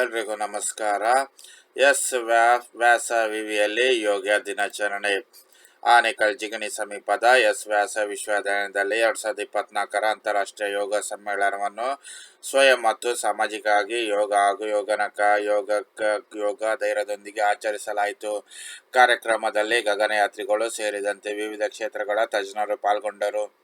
ಎಲ್ರಿಗೂ ನಮಸ್ಕಾರ. ಎಸ್ ವ್ಯಾ ವ್ಯಾಸ ವಿವಿಯಲ್ಲಿ ಯೋಗ ದಿನಾಚರಣೆ. ಆನೇಕಲ್ ಜಿಗಣಿ ಸಮೀಪದ ಎಸ್ ವ್ಯಾಸ ವಿಶ್ವವಿದ್ಯಾಲಯದಲ್ಲಿ ಎರಡು ಸಾವಿರದ ಇಪ್ಪತ್ನಾಲ್ಕರ ಅಂತಾರಾಷ್ಟ್ರೀಯ ಯೋಗ ಸಮ್ಮೇಳನವನ್ನು ಸ್ವಯಂ ಮತ್ತು ಸಾಮಾಜಿಕವಾಗಿ ಯೋಗ ಹಾಗೂ ಯೋಗನಕ ಯೋಗಕ್ಕ ಯೋಗ ಧೈರ್ಯದೊಂದಿಗೆ ಆಚರಿಸಲಾಯಿತು. ಕಾರ್ಯಕ್ರಮದಲ್ಲಿ ಗಗನಯಾತ್ರಿಗಳು ಸೇರಿದಂತೆ ವಿವಿಧ ಕ್ಷೇತ್ರಗಳ ತಜ್ಞರು ಪಾಲ್ಗೊಂಡರು.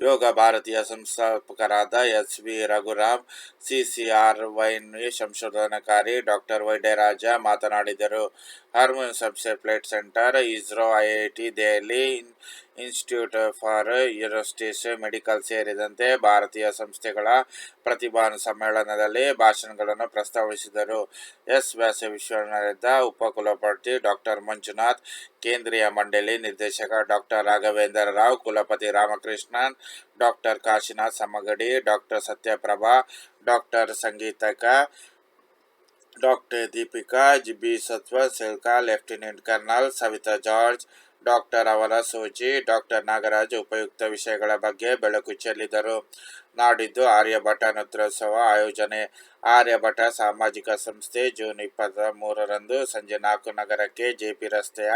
ಯೋಗ ಭಾರತೀಯ ಸಂಸ್ಥಾಪಕರಾದ S V Raghuram CCR wine ಸಂಶೋಧನಾಕಾರಿ ಡಾಕ್ಟರ್ ವೈಡ್ಯರಾಜ ಮಾತನಾಡಿದರು. ಹಾರ್ಮೋನ್ ಸಂಸ್ಥೆ ಪ್ಲೇಟ್ centre, ISRO IIT Delhi institute for aerospace medical ಸೇರಿದಂತೆ ಭಾರತೀಯ ಸಂಸ್ಥೆಗಳ ಪ್ರತಿಭಾನ ಸಮ್ಮೇಳನದಲ್ಲಿ ಭಾಷಣಗಳನ್ನು ಪ್ರಸ್ತಾವಿಸಿದರು. ಎಸ್. ವ್ಯಾಸ ವಿಶ್ವನಾಥ ಉಪಕುಲಪತಿ ಡಾಕ್ಟರ್ ಮಂಜುನಾಥ್, ಕೇಂದ್ರೀಯ ಮಂಡಳಿ ನಿರ್ದೇಶಕ ಡಾಕ್ಟರ್ ರಾಘವೇಂದ್ರ ರಾವ್, ಕುಲಪತಿ Ramakrishnan doctor Kashinath Samagadi doctor Satyaprabha doctor ಸಂಗೀತಕ doctor Deepika ಜಿಬಿ ಸತ್ವ, ಸಿಲ್ಕಾ, lieutenant colonel, Savitha George doctor ಅವರ ಸೂಜಿ ಡಾಕ್ಟರ್ ನಾಗರಾಜ್ ಉಪಯುಕ್ತ ವಿಷಯಗಳ ಬಗ್ಗೆ ಬೆಳಕು ಚೆಲ್ಲಿದರು. ನಾಡಿದ್ದು ಆರ್ಯಭಟ ನೃತ್ಯೋತ್ಸವ ಆಯೋಜನೆ. ಆರ್ಯಭಟ ಸಾಮಾಜಿಕ ಸಂಸ್ಥೆ ಜೂನ್ ಇಪ್ಪತ್ತ ಮೂರರಂದು ಸಂಜೆ ನಾಲ್ಕು ನಗರಕ್ಕೆ ಜೆಪಿ ರಸ್ತೆಯ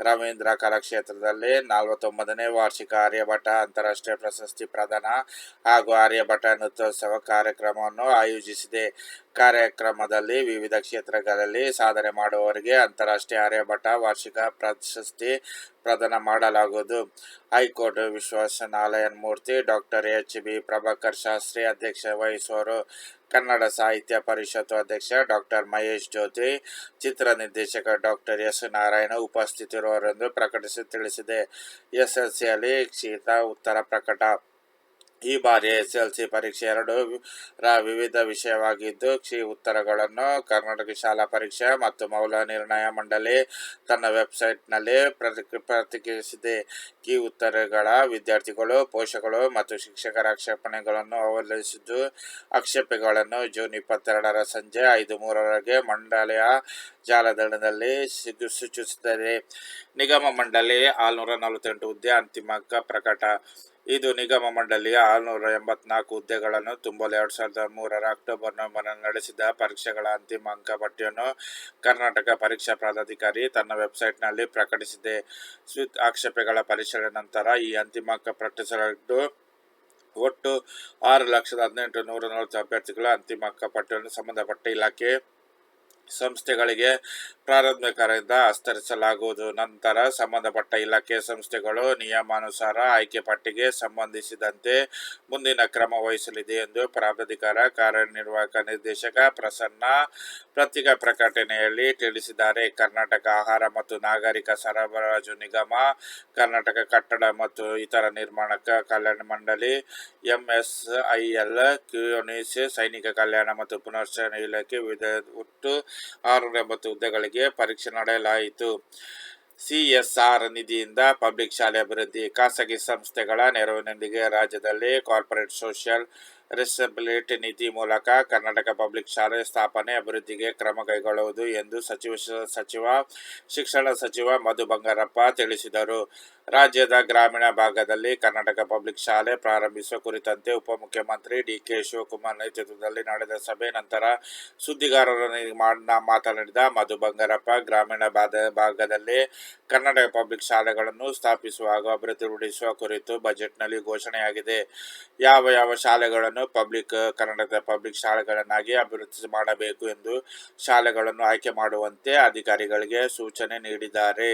ರವೀಂದ್ರ ಕಲಾಕ್ಷೇತ್ರದಲ್ಲಿ ನಲವತ್ತೊಂಬತ್ತನೇ ವಾರ್ಷಿಕ ಆರ್ಯಭಟ ಅಂತಾರಾಷ್ಟ್ರೀಯ ಪ್ರಶಸ್ತಿ ಪ್ರದಾನ ಹಾಗೂ ಆರ್ಯಭಟ ನೃತ್ಯೋತ್ಸವ ಕಾರ್ಯಕ್ರಮವನ್ನು ಆಯೋಜಿಸಿದೆ. ಕಾರ್ಯಕ್ರಮದಲ್ಲಿ ವಿವಿಧ ಕ್ಷೇತ್ರಗಳಲ್ಲಿ ಸಾಧನೆ ಮಾಡುವವರಿಗೆ ಅಂತಾರಾಷ್ಟ್ರೀಯ ಆರ್ಯಭಟ ವಾರ್ಷಿಕ ಪ್ರಶಸ್ತಿ ಪ್ರದಾನ ಮಾಡಲಾಗುವುದು. High court ವಿಶ್ವಾಸನಾಲಯನ್ Murthy doctor H B Prabhakar Shastri ಅಧ್ಯಕ್ಷ ವಹಿಸುವರು. ಕನ್ನಡ ಸಾಹಿತ್ಯ ಪರಿಷತ್ತು ಅಧ್ಯಕ್ಷ ಡಾಕ್ಟರ್ ಮಹೇಶ್ ಜ್ಯೋತಿ, ಚಿತ್ರ ನಿರ್ದೇಶಕ ಡಾಕ್ಟರ್ ಎಸ್ ನಾರಾಯಣ ಉಪಸ್ಥಿತಿರುವರೆಂದು ಪ್ರಕಟಿಸಿ ತಿಳಿಸಿದೆ. ಎಸ್ಎಸ್ಸಿಯಲ್ಲಿ ಕ್ಷೀತ ಉತ್ತರ ಪ್ರಕಟ. ಈ ಬಾರಿ ಎಸ್ ಎಲ್ ಸಿ ಪರೀಕ್ಷೆ ಎರಡು ರ ವಿವಿಧ ವಿಷಯವಾಗಿದ್ದು, ಕ್ಷಿ ಉತ್ತರಗಳನ್ನು ಕರ್ನಾಟಕ ಶಾಲಾ ಪರೀಕ್ಷೆ ಮತ್ತು ಮೌಲ್ಯ ನಿರ್ಣಯ ಮಂಡಳಿ ತನ್ನ ವೆಬ್ಸೈಟ್ನಲ್ಲಿ ಪ್ರತಿ ಪ್ರತಿಕ್ರಿಯಿಸಿದೆ. ಈ ಉತ್ತರಗಳ ವಿದ್ಯಾರ್ಥಿಗಳು, ಪೋಷಕರು ಮತ್ತು ಶಿಕ್ಷಕರ ಆಕ್ಷೇಪಣೆಗಳನ್ನು ಅವಲಂಬಿಸಿದ್ದು ಆಕ್ಷೇಪಗಳನ್ನು ಜೂನ್ ಇಪ್ಪತ್ತೆರಡರ ಸಂಜೆ ಐದು ಮೂರರವರೆಗೆ ಮಂಡಳಿಯ ಜಾಲತಾಣದಲ್ಲಿ ಸಿಗು ಸೂಚಿಸುತ್ತದೆ ನಿಗಮ ಮಂಡಳಿ ಆರುನೂರ ನಲವತ್ತೆಂಟು ಹುದ್ದೆ ಅಂತಿಮ ಪ್ರಕಟ ಇದು ನಿಗಮ ಮಂಡಳಿಯ ಆರುನೂರ ಎಂಬತ್ನಾಲ್ಕು ಹುದ್ದೆಗಳನ್ನು ತುಂಬಲು ಎರಡು ಸಾವಿರದ ಮೂರರ ಅಕ್ಟೋಬರ್ ನವೆಂಬರ್ನಲ್ಲಿ ನಡೆಸಿದ ಪರೀಕ್ಷೆಗಳ ಅಂತಿಮ ಅಂಕಪಟ್ಟಿಯನ್ನು ಕರ್ನಾಟಕ ಪರೀಕ್ಷಾ ಪ್ರಾಧಿಕಾರಿ ತನ್ನ ವೆಬ್ಸೈಟ್ನಲ್ಲಿ ಪ್ರಕಟಿಸಿದೆ. ಸ್ವಿತ್ ಆಕ್ಷೇಪಗಳ ಪರಿಶೀಲನೆ ನಂತರ ಈ ಅಂತಿಮ ಅಂಕ ಪ್ರಕಟಿಸಲಾಗಿದ್ದು ಒಟ್ಟು ಆರು ಲಕ್ಷದ ಹದಿನೆಂಟು ನೂರ ನಲವತ್ತು ಅಭ್ಯರ್ಥಿಗಳ ಅಂತಿಮ ಅಂಕ ಪಟ್ಟಿಯನ್ನು ಸಂಬಂಧಪಟ್ಟ ಇಲಾಖೆ ಸಂಸ್ಥೆಗಳಿಗೆ ಪ್ರಾರಂಭಿಕರಿಂದ ಹಸ್ತರಿಸಲಾಗುವುದು ನಂತರ ಸಂಬಂಧಪಟ್ಟ ಇಲಾಖೆ ಸಂಸ್ಥೆಗಳು ನಿಯಮಾನುಸಾರ ಆಯ್ಕೆ ಪಟ್ಟಿಗೆ ಸಂಬಂಧಿಸಿದಂತೆ ಮುಂದಿನ ಕ್ರಮ ವಹಿಸಲಿದೆ ಎಂದು ಪ್ರಾಧಿಕಾರ ಕಾರ್ಯನಿರ್ವಾಹಕ ನಿರ್ದೇಶಕ ಪ್ರಸನ್ನ ಪತ್ರಿಕಾ ಪ್ರಕಟಣೆಯಲ್ಲಿ ತಿಳಿಸಿದ್ದಾರೆ. ಕರ್ನಾಟಕ ಆಹಾರ ಮತ್ತು ನಾಗರಿಕ ಸರಬರಾಜು ನಿಗಮ, ಕರ್ನಾಟಕ ಕಟ್ಟಡ ಮತ್ತು ಇತರ ನಿರ್ಮಾಣ ಕಲ್ಯಾಣ ಮಂಡಳಿ, ಎಂಎಸ್ಐಎಲ್ ಕ್ಯೂನಿಸ್ ಸೈನಿಕ ಕಲ್ಯಾಣ ಮತ್ತು ಪುನರ್ಚನೆ ಇಲಾಖೆ ವಿವಿಧ ಒಟ್ಟು ಆರುನೂರ ಎಂಬತ್ತು ಹುದ್ದೆಗಳಿಗೆ ಪರೀಕ್ಷೆ ನಡೆಯಲಾಯಿತು. ಸಿಎಸ್ಆರ್ ನಿಧಿಯಿಂದ ಪಬ್ಲಿಕ್ ಶಾಲೆ ಅಭಿವೃದ್ಧಿ ಖಾಸಗಿ ಸಂಸ್ಥೆಗಳ ನೆರವಿನೊಂದಿಗೆ ರಾಜ್ಯದಲ್ಲಿ ಕಾರ್ಪೊರೇಟ್ ಸೋಷಿಯಲ್ ರೆಸ್ಪಾನ್ಸಿಬಿಲಿಟಿ ನಿಧಿ ಮೂಲಕ ಕರ್ನಾಟಕ ಪಬ್ಲಿಕ್ ಶಾಲೆ ಸ್ಥಾಪನೆ ಅಭಿವೃದ್ಧಿಗೆ ಕ್ರಮ ಕೈಗೊಳ್ಳುವುದು ಎಂದು ಸಚಿವ ಸಚಿವ, ಶಿಕ್ಷಣ ಸಚಿವ ಮಧು ಬಂಗಾರಪ್ಪ ತಿಳಿಸಿದರು. ರಾಜ್ಯದ ಗ್ರಾಮೀಣ ಭಾಗದಲ್ಲಿ ಕರ್ನಾಟಕ ಪಬ್ಲಿಕ್ ಶಾಲೆ ಪ್ರಾರಂಭಿಸುವ ಕುರಿತಂತೆ ಉಪಮುಖ್ಯಮಂತ್ರಿ ಡಿಕೆ ಶಿವಕುಮಾರ್ ನೇತೃತ್ವದಲ್ಲಿ ನಡೆದ ಸಭೆ ನಂತರ ಸುದ್ದಿಗಾರರೊಂದಿಗೆ ಮಾತನಾಡಿದ ಮಧು ಬಂಗಾರಪ್ಪ, ಗ್ರಾಮೀಣ ಭಾಗ ಭಾಗದಲ್ಲಿ ಕನ್ನಡ ಪಬ್ಲಿಕ್ ಶಾಲೆಗಳನ್ನು ಸ್ಥಾಪಿಸುವ ಹಾಗೂ ಅಭಿವೃದ್ಧಿಪಡಿಸುವ ಕುರಿತು ಬಜೆಟ್ನಲ್ಲಿ ಘೋಷಣೆಯಾಗಿದೆ. ಯಾವ ಯಾವ ಶಾಲೆಗಳನ್ನು ಪಬ್ಲಿಕ್ ಕನ್ನಡದ ಪಬ್ಲಿಕ್ ಶಾಲೆಗಳನ್ನಾಗಿ ಅಭಿವೃದ್ಧಿ ಮಾಡಬೇಕು ಎಂದು ಶಾಲೆಗಳನ್ನು ಆಯ್ಕೆ ಮಾಡುವಂತೆ ಅಧಿಕಾರಿಗಳಿಗೆ ಸೂಚನೆ ನೀಡಿದ್ದಾರೆ.